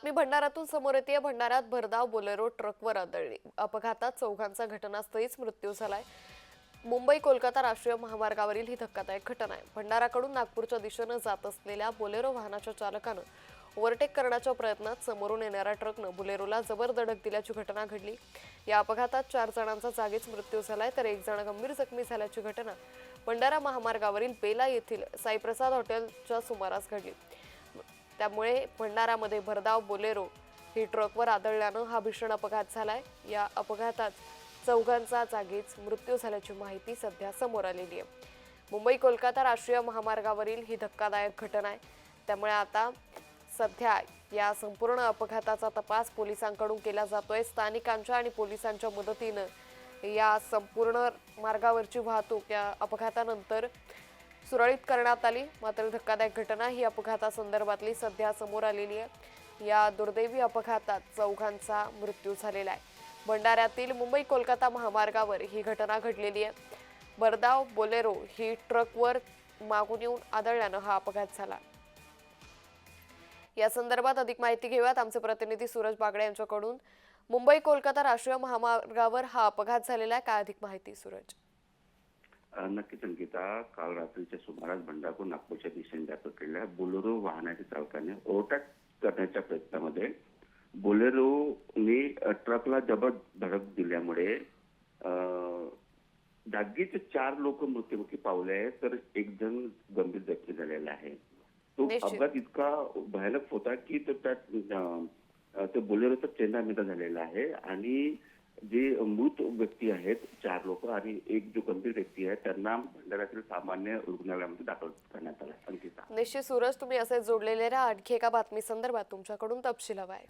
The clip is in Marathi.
बातमी भंडारातून समोर येते. भंडाऱ्यात भरधाव बोलेरो ट्रकवर आदळली. अपघातात चौघांचा घटनास्थळीच मृत्यू झालाय. मुंबई कोलकाता राष्ट्रीय महामार्गावरील ही धक्कादायक घटना आहे. भंडाराकडून नागपूरच्या दिशेनं जात असलेल्या बोलेरो वाहनाच्या चालकानं ओव्हरटेक करण्याच्या प्रयत्नात समोरून येणाऱ्या ट्रकनं बुलेरोला जबर धडक दिल्याची घटना घडली. या अपघातात चार जणांचा जागीच मृत्यू झालाय तर एक जण गंभीर जखमी झाल्याची घटना. भंडारा महामार्गावरील बेला येथील साईप्रसाद हॉटेलच्या सुमारास घडली. त्यामुळे भंडारामध्ये भरधाव बोलेरो ही ट्रकवर आदळल्यानं हा भीषण अपघात झालाय. या अपघातात चौघांचा जागीच मृत्यू झाल्याची माहिती सध्या समोर आलेली आहे. मुंबई कोलकाता राष्ट्रीय महामार्गावरील ही धक्कादायक घटना आहे. त्यामुळे आता सध्या या संपूर्ण अपघाताचा तपास पोलिसांकडून केला जातोय. स्थानिकांच्या आणि पोलिसांच्या मदतीनं या संपूर्ण मार्गावरची वाहतूक या अपघातानंतर सुरळीत करण्यात आली. मात्र धक्कादायक घटना ही अपघातासंदर्भातली सध्या समोर आलेली आहे. या दुर्दैवी अपघातात चौघांचा मृत्यू झालेला आहे. भंडाऱ्यातील मुंबई कोलकाता महामार्गावर ही घटना घडलेली आहे. बरदाव बोलेरो ही ट्रकवर मागून येऊन आदळल्यानं हा अपघात झाला. या संदर्भात अधिक माहिती घेऊयात. आमचे प्रतिनिधी सूरज बागडे यांच्याकडून. मुंबई कोलकाता राष्ट्रीय महामार्गावर हा अपघात झालेला आहे. काय अधिक माहिती सूरज? नक्कीच अंकिता काल रात्रीच्या सुमारास भंडारपूर नागपूरच्या दिशेने जात असलेल्या बोलेरो वाहनाच्या चालकाने ओव्हरटेक करण्याच्या प्रयत्नामध्ये बोलेरोने ट्रकला जबर धडक दिल्यामुळे अ, जागीच चार लोक मृत्युमुखी पावले आहेत तर एक जण गंभीर जखमी झालेला आहे तो. अपघात इतका भयानक होता की तो त्यात ते बोलेरोचा चेंदामेंदा झालेला आहे आणि जे मृत व्यक्ती आहेत चार लोक आणि एक जो गंभीर व्यक्ती आहे त्यांना भंडाऱ्यातील सामान्य रुग्णालयामध्ये दाखल करण्यात आला निश्चित सूरज तुम्ही असे जोडलेले राहा. आणखी एका बातमी संदर्भात तुमच्याकडून तपशील हवाय